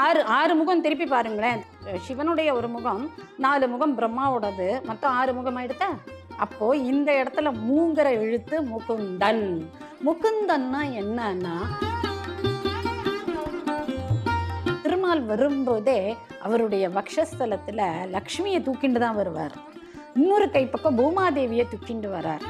ஆறு ஆறு முகம் திருப்பி பாருங்களேன். சிவனுடைய ஒரு முகம் நாலு முகம் பிரம்மாவோடது. மொத்தம் ஆறு முகம் ஆயிடுத்த அப்போ இந்த இடத்துல மூங்கிற எழுத்து முகுந்தன். முகுந்தன்னா என்னன்னா திருமால் வரும்போதே அவருடைய வக்ஷஸ்தலத்துல லக்ஷ்மியை தூக்கிண்டு தான் வருவார். இன்னொரு கைப்பக்கம் பூமாதேவியை தூக்கிண்டு வரார்.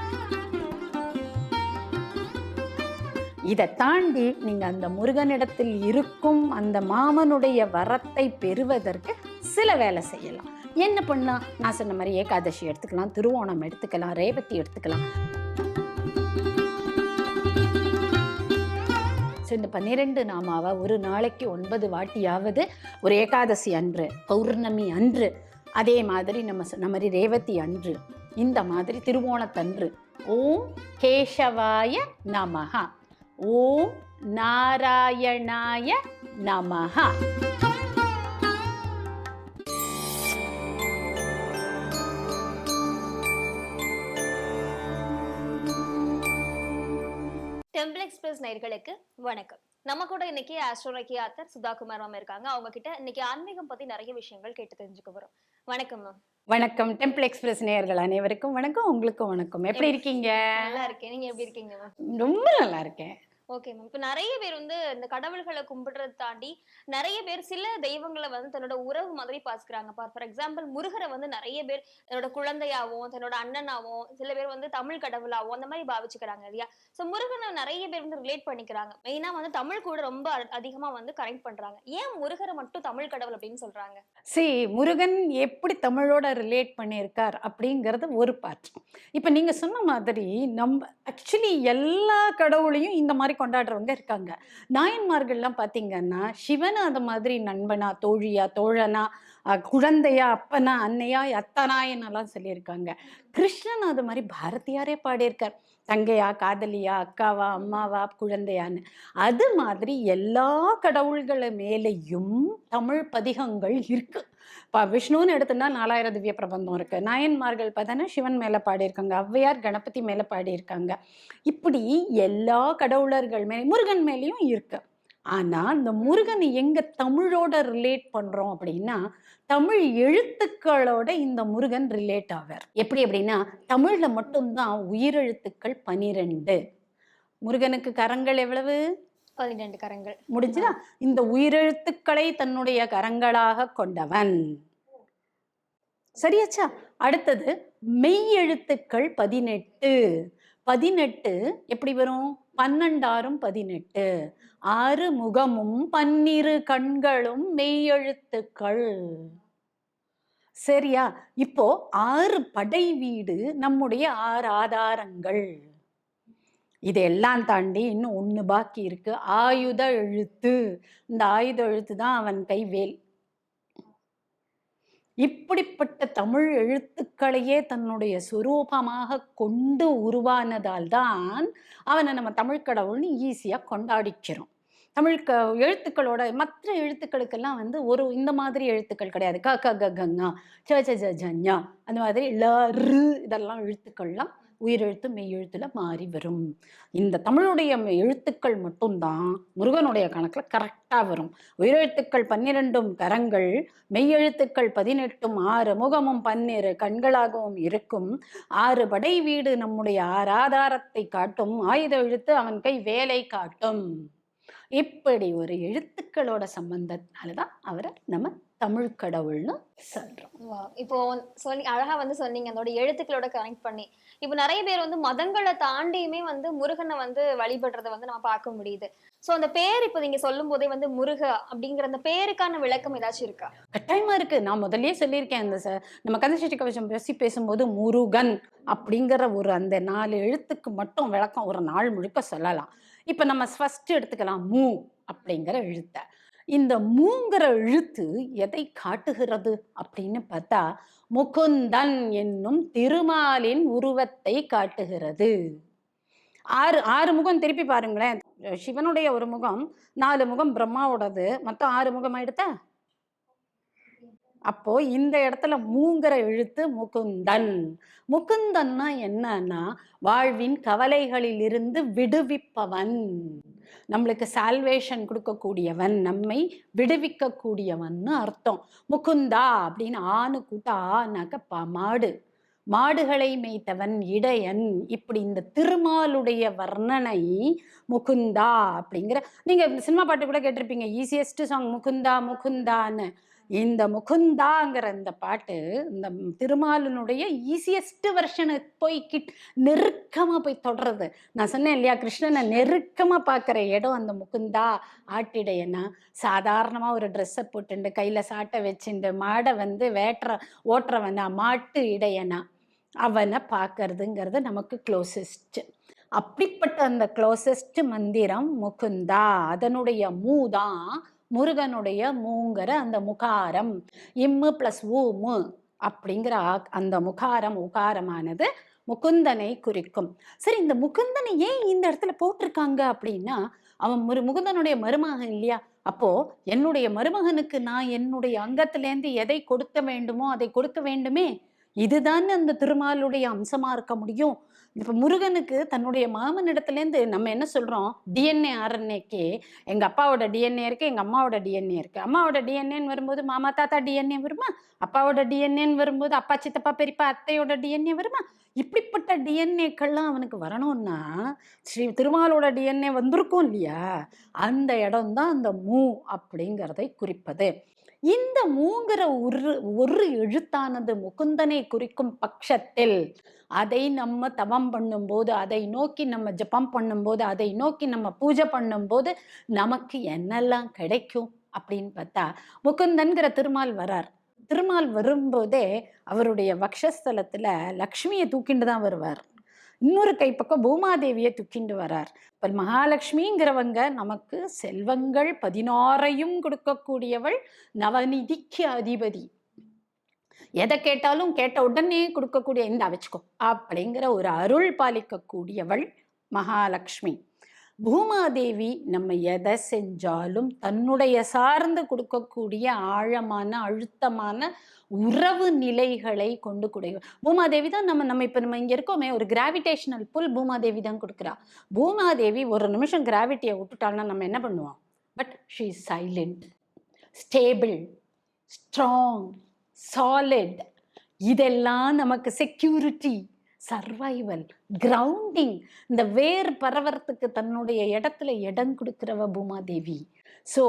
இதை தாண்டி நீங்க அந்த முருகனிடத்தில் இருக்கும் அந்த மாமனுடைய வரத்தை பெறுவதற்கு சில வேலை செய்யலாம். என்ன பண்ணா? நான் சொன்ன மாதிரி ஏகாதசி எடுத்துக்கலாம் திருவோணம் எடுத்துக்கலாம் ரேவதி எடுத்துக்கலாம். ஸோ இந்த பன்னிரெண்டு நாமாவை ஒரு நாளைக்கு ஒன்பது வாட்டியாவது ஒரு ஏகாதசி அன்று பௌர்ணமி அன்று அதே மாதிரி நம்ம சொன்ன மாதிரி ரேவதி அன்று இந்த மாதிரி திருவோணத்தன்று. ஓம் கேசவாய நமஹ. ஓம் நாராயணாய நமஹ. டெம்பிள் எக்ஸ்பிரஸ் நேயர்களுக்கு வணக்கம். நம்ம கூட இன்னைக்கு ஆஸ்ட்ரோலக்கி ஆத்தர் சுதாகுமார் மேம் இருக்காங்க. அவங்க கிட்ட இன்னைக்கு ஆன்மீகம் பத்தி நிறைய விஷயங்கள் கேட்டு தெரிஞ்சுக்க போறோம். வணக்கம் மேம் வணக்கம். டெம்பிள் எக்ஸ்பிரஸ் நேயர்கள் அனைவருக்கும் வணக்கம். உங்களுக்கும் வணக்கம். எப்படி இருக்கீங்க? நல்லா இருக்கேன். நீங்க எப்படி இருக்கீங்க மேம் ரொம்ப நல்லா இருக்கேன். ஓகே மேம் இப்போ நிறைய பேர் வந்து இந்த கடவுள்களை கும்பிடுறத தாண்டி நிறைய பேர் சில தெய்வங்களை வந்து தன்னோட உறவு மாதிரி பாத்துக்கிறாங்க. ஃபார் எக்ஸாம்பிள் முருகரை வந்து நிறைய பேர் தன்னோட குழந்தையாவும் தன்னோட அண்ணனாவும் சில பேர் வந்து தமிழ் கடவுளாவும் அந்த மாதிரி பாவிச்சுக்கிறாங்க இல்லையா? ஸோ முருகனை நிறைய பேர் வந்து ரிலேட் பண்ணிக்கிறாங்க. மெயினா வந்து தமிழ் கூட ரொம்ப அதிகமாக அதிகமா வந்து கனெக்ட் பண்றாங்க. ஏன் முருகரை மட்டும் தமிழ் கடவுள் அப்படின்னு சொல்றாங்க? சி முருகன் எப்படி தமிழோட ரிலேட் பண்ணியிருக்கார் அப்படிங்கிறது ஒரு பார்ட் இப்போ நீங்கள் சொன்ன மாதிரி நம்ம ஆக்சுவலி எல்லா கடவுளையும் இந்த மாதிரி கொண்டாடுறவங்க இருக்காங்க. நாயன்மார்கள்லாம் பார்த்தீங்கன்னா சிவனை அது மாதிரி நண்பனா தோழியா தோழனா குழந்தையா அப்பனா அன்னையா அத்தனாயனெல்லாம் சொல்லியிருக்காங்க. கிருஷ்ணன் அது மாதிரி பாரதியாரே பாடியிருக்கார். தங்கையா காதலியா அக்காவா அம்மாவா குழந்தையான்னு. அது மாதிரி எல்லா கடவுள்களை மேலேயும் தமிழ் பதிகங்கள் இருக்கு. இப்போ விஷ்ணுன்னு எடுத்தோம்னா நாலாயிரம் திவ்ய பிரபந்தம் இருக்கு. நாயன்மார்கள் பார்த்தோன்னா சிவன் மேலே பாடியிருக்காங்க. ஔவையார் கணபதி மேலே பாடியிருக்காங்க. இப்படி எல்லா கடவுளர்கள் மேலே முருகன் மேலேயும் இருக்கு. ஆனால் இந்த முருகனை எங்க தமிழோட ரிலேட் பண்றோம் அப்படின்னா தமிழ் எழுத்துக்களோட இந்த முருகன் ரிலேட் ஆவார். எப்படி அப்படின்னா தமிழ்ல மட்டும்தான் உயிரெழுத்துக்கள் பனிரெண்டு. முருகனுக்கு கரங்கள் எவ்வளவு? பதினெண்டு கரங்கள். முடிஞ்சுதா? இந்த உயிரெழுத்துக்களை தன்னுடைய கரங்களாக கொண்டவன். சரியாச்சா? அடுத்தது மெய் எழுத்துக்கள் பதினெட்டு. பதினெட்டு எப்படி வரும்? பன்னெண்டாறும் பதினெட்டு. ஆறு முகமும் பன்னிரு கண்களும் மெய்யெழுத்துக்கள். சரியா? இப்போ ஆறு படை வீடு நம்முடைய ஆறு ஆதாரங்கள் இதெல்லாம் தாண்டி இன்னும் ஒன்று பாக்கி இருக்கு. ஆயுத எழுத்து. இந்த ஆயுத எழுத்து தான் அவன் கைவேல் இப்படிப்பட்ட தமிழ் எழுத்துக்களையே தன்னுடைய சுரூபமாக கொண்டு உருவானதால் தான் அவனை நம்ம தமிழ் கடவுள்னு ஈஸியாக கொண்டாடிக்கிறோம். தமிழ் க எழுத்துக்களோட மற்ற எழுத்துக்களுக்கெல்லாம் வந்து ஒரு இந்த மாதிரி எழுத்துக்கள் கிடையாது. க க க கங்கா ச ச ஜ ஜ அந்த மாதிரி ல ரு இதெல்லாம் எழுத்துக்கள்லாம் உயிரெழுத்து மெய்யெழுத்தில் மாறி வரும். இந்த தமிழுடைய எழுத்துக்கள் மட்டும்தான் முருகனுடைய கணக்கில் கரெக்டாக வரும். உயிரெழுத்துக்கள் பன்னிரெண்டும் கரங்கள் மெய்யெழுத்துக்கள் பதினெட்டும் ஆறு முகமும் பன்னிரு கண்களாகவும் இருக்கும். ஆறு படை வீடு நம்முடைய ஆறு ஆதாரத்தை காட்டும். ஆயுத எழுத்து அவன் கை வேலை காட்டும். இப்படி ஒரு எழுத்துக்களோட சம்பந்தத்தினால தான் அவரை நம்ம தமிழ் கடவுள்னு சொல்றோம். இப்போ சொல்லி அழகா வந்து சொன்னீங்க அதோட எழுத்துக்களோட கனெக்ட் பண்ணி. இப்போ நிறைய பேர் வந்து மதங்களை தாண்டியுமே வந்து முருகனை வந்து வழிபடுறத வந்து நம்ம பார்க்க முடியுது. சோ அந்த பேர் இப்போ நீங்க சொல்லும் போதே வந்து முருக அப்படிங்கிற அந்த பேருக்கான விளக்கம் ஏதாச்சும் இருக்கா? கட்டாயமா இருக்கு. நான் முதல்லயே சொல்லியிருக்கேன் அந்த நம்ம கந்தசஷ்டி கவசம் பேசி பேசும்போது முருகன் அப்படிங்கிற ஒரு அந்த நாலு எழுத்துக்கு மட்டும் விளக்கம் ஒரு நாள் முழுக்க சொல்லலாம். இப்போ நம்ம ஃபர்ஸ்ட் எடுத்துக்கலாம் மூ அப்படிங்கிற எழுத்த. இந்த மூங்கிற எழுத்து எதை காட்டுகிறது அப்படின்னு பார்த்தா முகுந்தன் என்னும் திருமாலின் உருவத்தை காட்டுகிறது. ஆறு ஆறு முகம் திருப்பி பாருங்களேன். சிவனுடைய ஒரு முகம் நாலு முகம் பிரம்மாவோடது. மொத்தம் ஆறு முகம் ஆயிடுத்தா அப்போ இந்த இடத்துல மூங்கிற எழுத்து முகுந்தன். முகுந்தன்னா என்னன்னா வாழ்வின் கவலைகளிலிருந்து விடுவிப்பவன். நம்மளுக்கு சால்வேஷன் கொடுக்கக்கூடியவன் நம்மை விடுவிக்கக்கூடியவன்னு அர்த்தம். முகுந்தா அப்படின்னு ஆணு கூட்ட ஆனாக்க பா மாடு. மாடுகளை மேய்த்தவன் இடையன். இப்படி இந்த திருமாலுடைய வர்ணனை முகுந்தா அப்படிங்கிற நீங்க சினிமா பாட்டு கூட கேட்டிருப்பீங்க. ஈஸியஸ்ட் சாங் முகுந்தா முகுந்தான்னு. இந்த முகுந்தாங்கிற இந்த பாட்டு இந்த திருமாலினுடைய ஈஸியஸ்ட் வெர்ஷனுக்கு போய் கிட் நெருக்கமாக போய் தொடுறது நான் சொன்னேன் இல்லையா கிருஷ்ணனை நெருக்கமாக பார்க்குற இடம் அந்த முகுந்தா ஆட்டிடையனா சாதாரணமாக ஒரு ட்ரெஸ்ஸை போட்டுண்டு கையில் சாட்டை வச்சுண்டு மாடை வந்து வேட்டுற ஓட்டுறவனா மாட்டு இடையனா அவனை பார்க்கறதுங்கிறது நமக்கு க்ளோசஸ்ட்டு அப்படிப்பட்ட அந்த க்ளோசஸ்ட் மந்திரம் முகுந்தா அதனுடைய மூ தான் முருகனுடைய மூங்கிற அந்த முகாரம். இம்மு ப்ளஸ் ஊமு அப்படிங்கிற ஆக்- அந்த முகாரம் உகாரமானது முகுந்தனை குறிக்கும். சரி இந்த முகுந்தனை ஏன் இந்த இடத்துல போட்டிருக்காங்க அப்படின்னா அவன் முரு முகுந்தனுடைய மருமகன் இல்லையா? அப்போ என்னுடைய மருமகனுக்கு நான் என்னுடைய அங்கத்திலேருந்து எதை கொடுக்க வேண்டுமோ அதை கொடுக்க வேண்டுமே? இதுதான் அந்த திருமாலுடைய அம்சமா இருக்க முடியும்? இப்போ முருகனுக்கு தன்னுடைய மாமனிடத்துலேருந்து நம்ம என்ன சொல்கிறோம் டிஎன்ஏ ஆர்என்ஏக்கே எங்கள் அப்பாவோட டிஎன்ஏ இருக்குது எங்கள் அம்மாவோட டிஎன்ஏ இருக்குது அம்மாவோட டிஎன்ஏன்னு வரும்போது மாமா தாத்தா டிஎன்ஏ வருமா? அப்பாவோட டிஎன்ஏன்னு வரும்போது அப்பா சித்தப்பா பெரியப்பா அத்தையோட டிஎன்ஏ வருமா? இப்படிப்பட்ட டிஎன்ஏக்கள்லாம் அவனுக்கு வரணும்னா ஸ்ரீ திருமாலோட டிஎன்ஏ வந்திருக்கும் இல்லையா? அந்த இடம்தான் அந்த மூ அப்படிங்கிறதை குறிப்பது. இந்த மூங்கிற ஒரு ஒரு எழுத்தானது முகுந்தனை குறிக்கும் பட்சத்தில் அதை நம்ம தவம் பண்ணும்போது அதை நோக்கி நம்ம ஜபம் பண்ணும்போது அதை நோக்கி நம்ம பூஜை பண்ணும்போது நமக்கு என்னெல்லாம் கிடைக்கும் அப்படின்னு பார்த்தா முகுந்தன்கிற திருமால் வரார். திருமால் வரும்போதே அவருடைய வக்ஷஸ்தலத்தில் லக்ஷ்மியை தூக்கிண்டு தான் வருவார். இன்னொரு கைப்பக்கம் பூமாதேவியை தூக்கிண்டு வரார். இப்போ மகாலட்சுமிங்கிறவங்க நமக்கு செல்வங்கள் பதினாறையும் கொடுக்கக்கூடியவள் நவநிதிக்கு அதிபதி. எதை கேட்டாலும் கேட்ட உடனே கொடுக்கக்கூடிய இந்த வச்சுக்கோ அப்படிங்கிற ஒரு அருள் பாலிக்கக்கூடியவள் மகாலட்சுமி. பூமாதேவி நம்ம எதை செஞ்சாலும் தன்னுடைய சார்ந்து கொடுக்கக்கூடிய ஆழமான அழுத்தமான உறவு நிலைகளை கொண்டு கொடுங்க பூமாதேவி தான் நம்ம நம்ம இப்போ நம்ம இங்கே இருக்கோமே ஒரு கிராவிடேஷனல் புல் பூமாதேவி தான் கொடுக்குறா. பூமாதேவி ஒரு நிமிஷம் கிராவிட்டியை விட்டுட்டாள்னா நம்ம என்ன பண்ணுவோம்? But she is silent stable strong solid இதெல்லாம் நமக்கு செக்யூரிட்டி சர்வைவல் கிரவுண்டிங். இந்த வேர் பரவறத்துக்கு தன்னுடைய இடத்துல இடம் கொடுக்கிறவ பூமாதேவி. ஸோ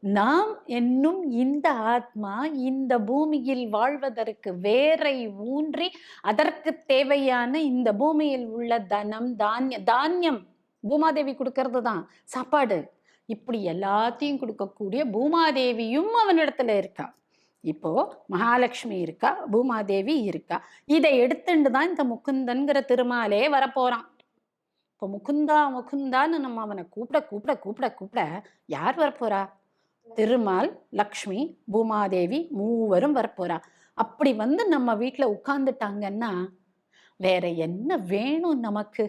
நாம் என்னும் இந்த ஆத்மா இந்த பூமியில் வாழ்வதற்கு வேரை ஊன்றி அதற்கு தேவையான இந்த பூமியில் உள்ள தனம் தானிய தானியம் பூமாதேவி கொடுக்கறது தான். சாப்பாடு. இப்படி எல்லாத்தையும் கொடுக்கக்கூடிய பூமாதேவியும் அவனிடத்துல இருக்கா. இப்போ மகாலட்சுமி இருக்கா பூமாதேவி இருக்கா? இதை எடுத்துட்டு தான் இந்த முகுந்தன்கிற திருமாலே வரப்போறான். இப்போ முகுந்தா முகுந்தான்னு நம்ம அவனை கூப்பிட கூப்பிட கூப்பிட கூப்பிட யார் வரப்போறா? திருமால் லக்ஷ்மி பூமாதேவி மூவரும் வரப்போறா. அப்படி வந்து நம்ம வீட்டில் உட்காந்துட்டாங்கன்னா வேற என்ன வேணும் நமக்கு?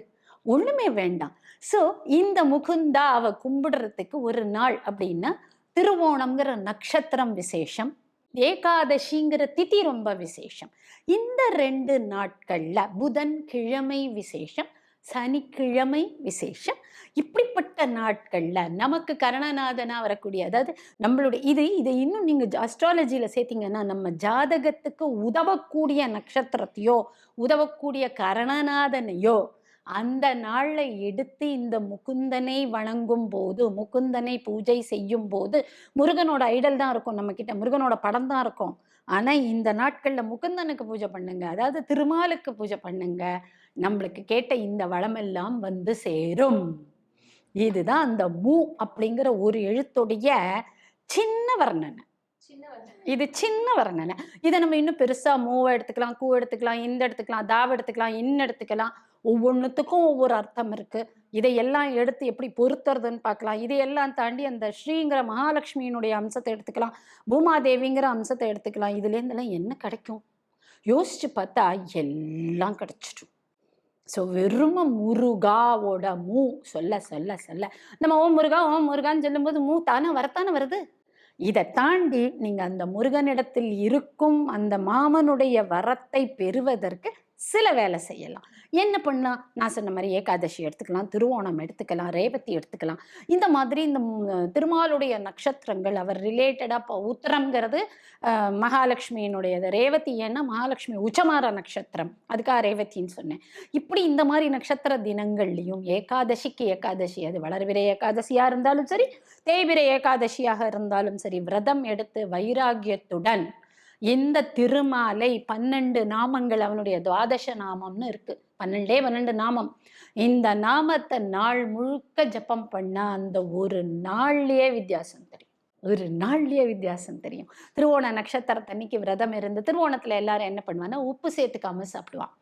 ஒண்ணுமே வேண்டாம். ஸோ இந்த முகுந்தா அவ கும்பிடுறதுக்கு ஒரு நாள் அப்படின்னா திருவோணம்ங்கிற நட்சத்திரம் விசேஷம். ஏகாதசிங்கிற திதி ரொம்ப விசேஷம். இந்த ரெண்டு நாட்களில் புதன் கிழமை விசேஷம் சனிக்கிழமை விசேஷம். இப்படிப்பட்ட நாட்களில் நமக்கு கரணநாதனாக வரக்கூடிய அதாவது நம்மளுடைய இது இதை இன்னும் நீங்கள் அஸ்ட்ராலஜியில் சேர்த்தீங்கன்னா நம்ம ஜாதகத்துக்கு உதவக்கூடிய நட்சத்திரத்தையோ உதவக்கூடிய கரணநாதனையோ அந்த நாளை எடுத்து இந்த முகுந்தனை வணங்கும் போது முகுந்தனை பூஜை செய்யும் போது முருகனோட ஐடல் தான் இருக்கும் நம்ம கிட்ட முருகனோட படம் தான் இருக்கும். ஆனா இந்த நாட்கள்ல முகுந்தனுக்கு பூஜை பண்ணுங்க அதாவது திருமாலுக்கு பூஜை பண்ணுங்க நம்மளுக்கு கேட்ட இந்த வளமெல்லாம் வந்து சேரும். இதுதான் அந்த மூ அப்படிங்கிற ஒரு எழுத்துடைய சின்ன வர்ணனை. இது சின்ன வர்ணனை. இதை நம்ம இன்னும் பெருசா மூவை எடுத்துக்கலாம் கூ எடுத்துக்கலாம் இந்த எடுத்துக்கலாம் தாவ எடுத்துக்கலாம் இன்ன எடுத்துக்கலாம். ஒவ்வொன்றுத்துக்கும் ஒவ்வொரு அர்த்தம் இருக்கு. இதையெல்லாம் எடுத்து எப்படி பொருத்துறதுன்னு பார்க்கலாம். இதையெல்லாம் தாண்டி அந்த ஸ்ரீங்கிற மகாலட்சுமியினுடைய அம்சத்தை எடுத்துக்கலாம். பூமாதேவிங்கிற அம்சத்தை எடுத்துக்கலாம். இதுலேருந்தெல்லாம் என்ன கிடைக்கும்? யோசிச்சு பார்த்தா எல்லாம் கிடைச்சிடும். ஸோ வெறும முருகாவோட மூ. சொல்ல சொல்ல சொல்ல. நம்ம ஓம் முருகா ஓம் முருகான்னு சொல்லும்போது மூ தானே வரத்தானே வருது? இதை தாண்டி நீங்க அந்த முருகனிடத்தில் இருக்கும் அந்த மாமனுடைய வரத்தை பெறுவதற்கு சில வேலை செய்யலாம். என்ன பண்ணலாம்? நான் சொன்ன மாதிரி ஏகாதசி எடுத்துக்கலாம் திருவோணம் எடுத்துக்கலாம் ரேவதி எடுத்துக்கலாம். இந்த மாதிரி இந்த திருமாலுடைய நட்சத்திரங்கள் அவர் ரிலேட்டடாக இப்போ உத்தரங்கிறது மகாலட்சுமியினுடையது. ரேவதி ஏன்னா மகாலட்சுமி உச்சமார நட்சத்திரம். அதுக்காக ரேவதின்னு சொன்னேன். இப்படி இந்த மாதிரி நட்சத்திர தினங்கள்லையும் ஏகாதசிக்கு ஏகாதசி அது வளர்விரை ஏகாதசியாக இருந்தாலும் சரி தேய்பிறை ஏகாதசியாக இருந்தாலும் சரி விரதம் எடுத்து வைராகியத்துடன் இந்த திருமாலை பன்னெண்டு நாமங்கள் அவனுடைய துவாதச நாமம்னு இருக்கு. பன்னெண்டே பன்னெண்டு நாமம். இந்த நாமத்தை நாள் முழுக்க ஜெபம் பண்ணால் அந்த ஒரு நாள்லயே வித்தியாசம் தெரியும். ஒரு நாள்லயே வித்தியாசம் தெரியும். திருவோண நட்சத்திரத்தன்னைக்கு விரதம் இருந்து திருவோணத்தில் எல்லாரும் என்ன பண்ணுவாங்கன்னா உப்பு சேர்த்துக்காம சாப்பிடுவான்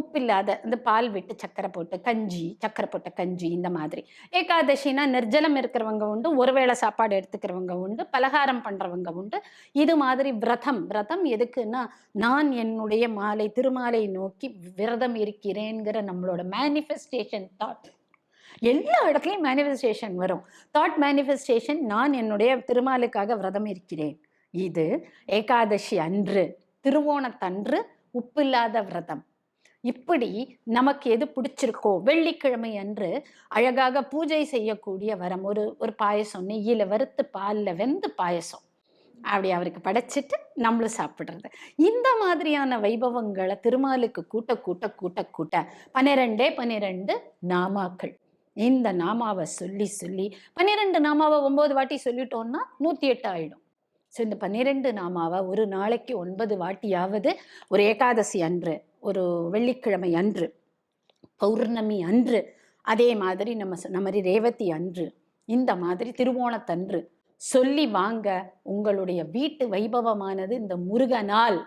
உப்பு இல்லாத இந்த பால் விட்டு சக்கரை போட்டு கஞ்சி சக்கரை போட்ட கஞ்சி இந்த மாதிரி. ஏகாதசினா நிர்ஜலம் இருக்கிறவங்க உண்டு ஒருவேளை சாப்பாடு எடுத்துக்கிறவங்க உண்டு பலகாரம் பண்றவங்க உண்டு. இது மாதிரி விரதம் விரதம் எதுக்குன்னா நான் என்னுடைய மாலை திருமாலை நோக்கி விரதம் இருக்கிறேங்கிற நம்மளோட மேனிஃபெஸ்டேஷன் தாட் எல்லா இடத்துலையும் மேனிஃபெஸ்டேஷன் வரும். தாட் மேனிஃபெஸ்டேஷன் நான் என்னுடைய திருமாலுக்காக விரதம் இருக்கிறேன். இது ஏகாதசி அன்று திருவோணத்தன்று உப்பில்லாத விரதம். இப்படி நமக்கு எது பிடிச்சிருக்கோ வெள்ளிக்கிழமை அன்று அழகாக பூஜை செய்யக்கூடிய வரம். ஒரு ஒரு பாயசம் நெய்யில் வறுத்து பாலில் வெந்து பாயசம். அப்படி அவருக்கு படைச்சிட்டு நம்மளும் சாப்பிட்றது. இந்த மாதிரியான வைபவங்களை திருமாலுக்கு கூட்ட கூட்ட கூட்ட கூட்ட பன்னிரெண்டே பன்னிரெண்டு நாமாக்கள். இந்த நாமாவை சொல்லி சொல்லி பன்னிரெண்டு நாமாவை ஒம்பது வாட்டி சொல்லிட்டோம்னா நூற்றி எட்டு ஆயிடும். ஸோ இந்த பன்னிரெண்டு நாமாவை ஒரு நாளைக்கு ஒன்பது வாட்டியாவது ஒரு ஏகாதசி அன்று ஒரு வெள்ளிக்கிழமை அன்று பௌர்ணமி அன்று அதே மாதிரி நம்ம சொன்ன மாதிரி ரேவதி அன்று இந்த மாதிரி திருவோணத்தன்று சொல்லி வாங்க. உங்களுடைய வீட்டு வைபவமானது இந்த முருகனால்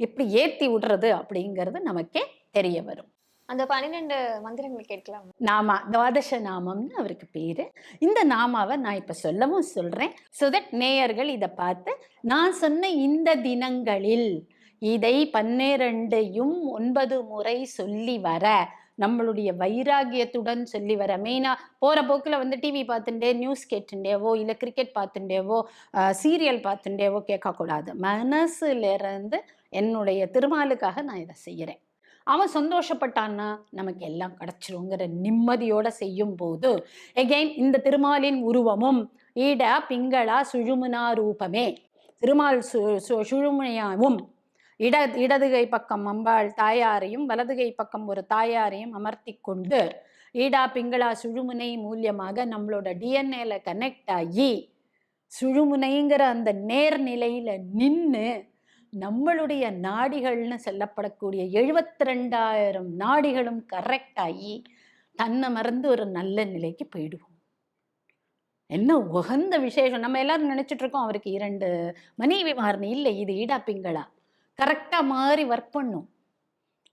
எப்படி ஏத்தி விடுறது அப்படிங்கிறது நமக்கே தெரிய வரும். அந்த பன்னிரெண்டு மந்திரங்கள் கேட்கலாம். நாமா துவாதச நாமம்னு அவருக்கு பேரு. இந்த நாமாவை நான் இப்ப சொல்லவும் சொல்றேன். ஸோ தட் நேயர்கள் இதை பார்த்து நான் சொன்ன இந்த தினங்களில் இதை பன்னிரண்டையும் ஒன்பது முறை சொல்லி வர நம்மளுடைய வைராகியத்துடன் சொல்லி வர. மெயினாக போகிற போக்கில் வந்து டிவி பார்த்துட்டே நியூஸ் கேட்டுட்டேவோ இல்லை கிரிக்கெட் பார்த்துட்டேவோ சீரியல் பார்த்துட்டேவோ கேட்கக்கூடாது. மனசுலேருந்து என்னுடைய திருமாலுக்காக நான் இதை செய்கிறேன். அவன் சந்தோஷப்பட்டான்னா நமக்கு எல்லாம் கிடச்சிருங்கிற நிம்மதியோட செய்யும் போது எகெயின் இந்த திருமாலின் உருவமும் ஈட பிங்களா சுழுமுனா ரூபமே. திருமால் சு சு- சுழுமுனையாவும் இட இடதுகை பக்கம் அம்பாள் தாயாரையும் வலதுகை பக்கம் ஒரு தாயாரையும் அமர்த்தி கொண்டு ஈடா பிங்களா சுழுமுனை மூலியமாக நம்மளோட டிஎன்ஏல கனெக்ட் ஆகி சுழுமுனைங்கிற அந்த நேர்நிலையில நின்று நம்மளுடைய நாடிகள்னு சொல்லப்படக்கூடிய எழுபத்தி ரெண்டாயிரம் நாடிகளும் கரெக்ட் ஆகி தன்னை மறந்து ஒரு நல்ல நிலைக்கு போயிடுவோம். என்ன உகந்த விசேஷம். நம்ம எல்லாரும் நினைச்சிட்டு இருக்கோம் அவருக்கு இரண்டு மனைவி மாறினி இல்லை இது ஈடா பிங்களா. கரெக்டாக மாதிரி ஒர்க் பண்ணும்.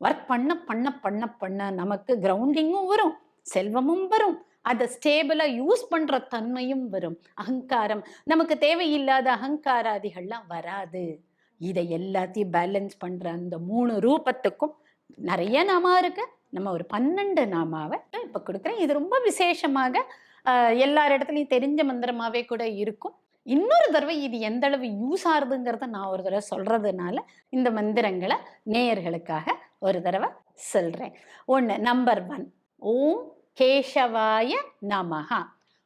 ஒர்க் பண்ண பண்ண பண்ண பண்ண நமக்கு கிரவுண்டிங்கும் வரும் செல்வமும் வரும். அதை ஸ்டேபிளாக யூஸ் பண்ணுற தன்மையும் வரும். அகங்காரம் நமக்கு தேவையில்லாத அகங்காராதிகள்லாம் வராது. இதை எல்லாத்தையும் பேலன்ஸ் பண்ணுற அந்த மூணு ரூபத்துக்கும் நிறைய நாமா இருக்கு. நம்ம ஒரு பன்னெண்டு நாமாவை இப்போ கொடுக்குறேன். இது ரொம்ப விசேஷமாக எல்லார் இடத்துலையும் தெரிஞ்ச மந்திரமாகவே கூட இருக்கும். இன்னொரு தடவை இது எந்த அளவு யூஸ் ஆகுதுங்கிறத நான் ஒரு தடவை சொல்றதுனால இந்த மந்திரங்களை நேயர்களுக்காக ஒரு தடவை சொல்றேன். ஒன்று நம்பர் ஒன் ஓம் கேசவாய நமஹா.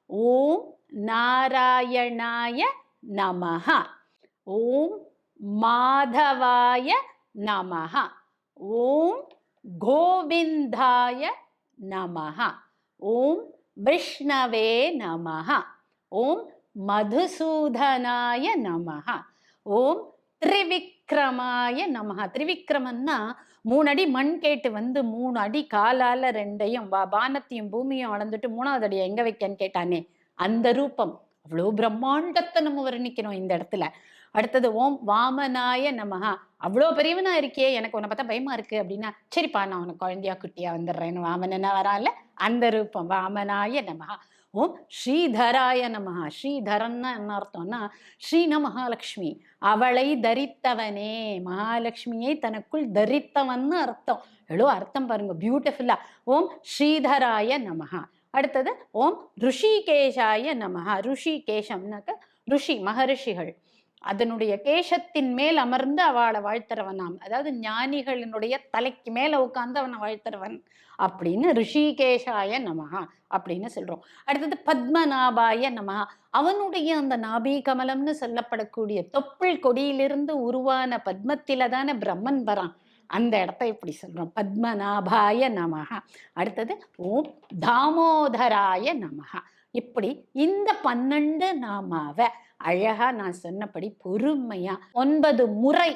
ஓம் நாராயணாய நமஹா. ஓம் மாதவாய நமஹா. ஓம் கோவிந்தாய நமஹா. ஓம் விஷ்ணவே நமஹா. ஓம் மதுசூதனாய நமஹ. ஓம் திரிவிக்ரமாய நமஹ. திரிவிக்ரமன்னா மூணு அடி மண் கேட்டு வந்து மூணு அடி காலால ரெண்டையும் வா வானத்தையும் பூமியும் அளந்துட்டு மூணாவது அடியை எங்க வைக்கன்னு கேட்டானே? அந்த ரூபம். அவ்வளோ பிரம்மாண்டத்தை நம்ம வர்ணிக்கணும் இந்த இடத்துல. அடுத்தது ஓம் வாமனாய நமஹா. அவ்வளோ பெரியவனா இருக்கே எனக்கு உன்னை பார்த்தா பயமா இருக்கு அப்படின்னா சரிப்பா நான் உனக்கு குழந்தையா குட்டியா வந்துடுறேன்னு வாமனனா வரான்ல அந்த ரூபம் வாமனாய நமஹா. ஓம் ஸ்ரீதராய நமஹா. ஸ்ரீதரன்னா என்ன அர்த்தம்னா ஸ்ரீன மகாலட்சுமி அவளை தரித்தவனே மகாலட்சுமியை தனக்குள் தரித்தவன்னு அர்த்தம். எவ்வளோ அர்த்தம் பாருங்க பியூட்டிஃபுல்லா ஓம் ஸ்ரீதராய நமகா அடுத்தது ஓம் ருஷிகேஷாய நமஹா. ருஷிகேஷம்னாக்க ருஷி மகரிஷிகள். அதனுடைய கேசத்தின் மேல் அமர்ந்து அவளை வாழ்த்துறவனாம். அதாவது ஞானிகளினுடைய தலைக்கு மேல உட்காந்து அவனை வாழ்த்துறவன் அப்படின்னு ரிஷிகேஷாய நமஹா அப்படின்னு சொல்றோம். அடுத்தது பத்மநாபாய நமஹா. அவனுடைய அந்த நாபி கமலம்னு சொல்லப்படக்கூடிய தொப்புள் கொடியிலிருந்து உருவான பத்மத்தில தானே பிரம்மன் வரான். அந்த இடத்த இப்படி சொல்கிறோம் பத்மநாபாய நமஹா. அடுத்தது ஓம் தாமோதராய நமஹா. இப்படி இந்த பன்னெண்டு நாமாவை அழகாக நான் சொன்னபடி பொறுமையாக ஒன்பது முறை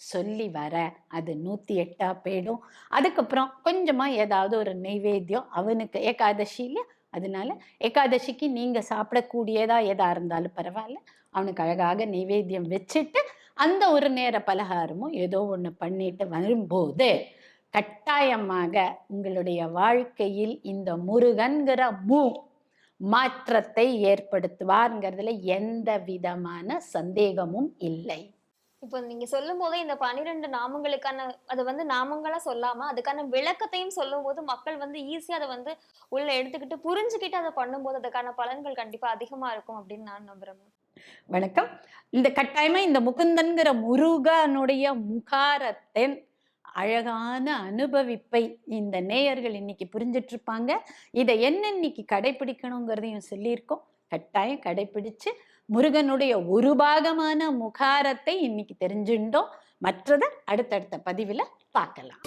சொல்லி வர. அது நூற்றி எட்டா போயிடும். அதுக்கப்புறம் கொஞ்சமாக ஏதாவது ஒரு நைவேத்தியம் அவனுக்கு ஏகாதசி இல்லையா? அதனால ஏகாதசிக்கு நீங்கள் சாப்பிடக்கூடியதா எதாக இருந்தாலும் பரவாயில்ல. அவனுக்கு அழகாக நைவேத்தியம் வச்சுட்டு அந்த ஒரு நேர பலகாரமும் ஏதோ ஒன்று பண்ணிட்டு வரும்போது கட்டாயமாக உங்களுடைய வாழ்க்கையில் இந்த முருகன்கிற மூ மாற்றத்தை ஏற்படுத்துவார்ங்கிறதுல எந்த விதமான சந்தேகமும் இல்லை இப்போ நீங்க சொல்லும் போதே இந்த பன்னிரெண்டு நாமங்களுக்கான அது வந்து நாமங்களா சொல்லாம அதுக்கான விளக்கத்தையும் சொல்லும் போது மக்கள் வந்து ஈஸியா அதை வந்து உள்ள எடுத்துக்கிட்டு புரிஞ்சுக்கிட்டு அதை பண்ணும்போது அதுக்கான பலன்கள் கண்டிப்பா அதிகமா இருக்கும் அப்படின்னு நான் நம்புறேன். வணக்கம் இந்த கட்டாயமா இந்த முகுந்தன்கிற முருகனுடைய முகாரத்தின் அழகான அனுபவிப்பை இந்த நேயர்கள் இன்னைக்கு புரிஞ்சிட்ருப்பாங்க இதை என்ன இன்னைக்கு கடைபிடிக்கணுங்கிறதையும் சொல்லியிருக்கோம். கட்டாயம் கடைபிடிச்சு முருகனுடைய ஒரு பாகமான முகாரத்தை இன்னைக்கு தெரிஞ்சுட்டோம். மற்றதை அடுத்தடுத்த பதிவில் பார்க்கலாம்.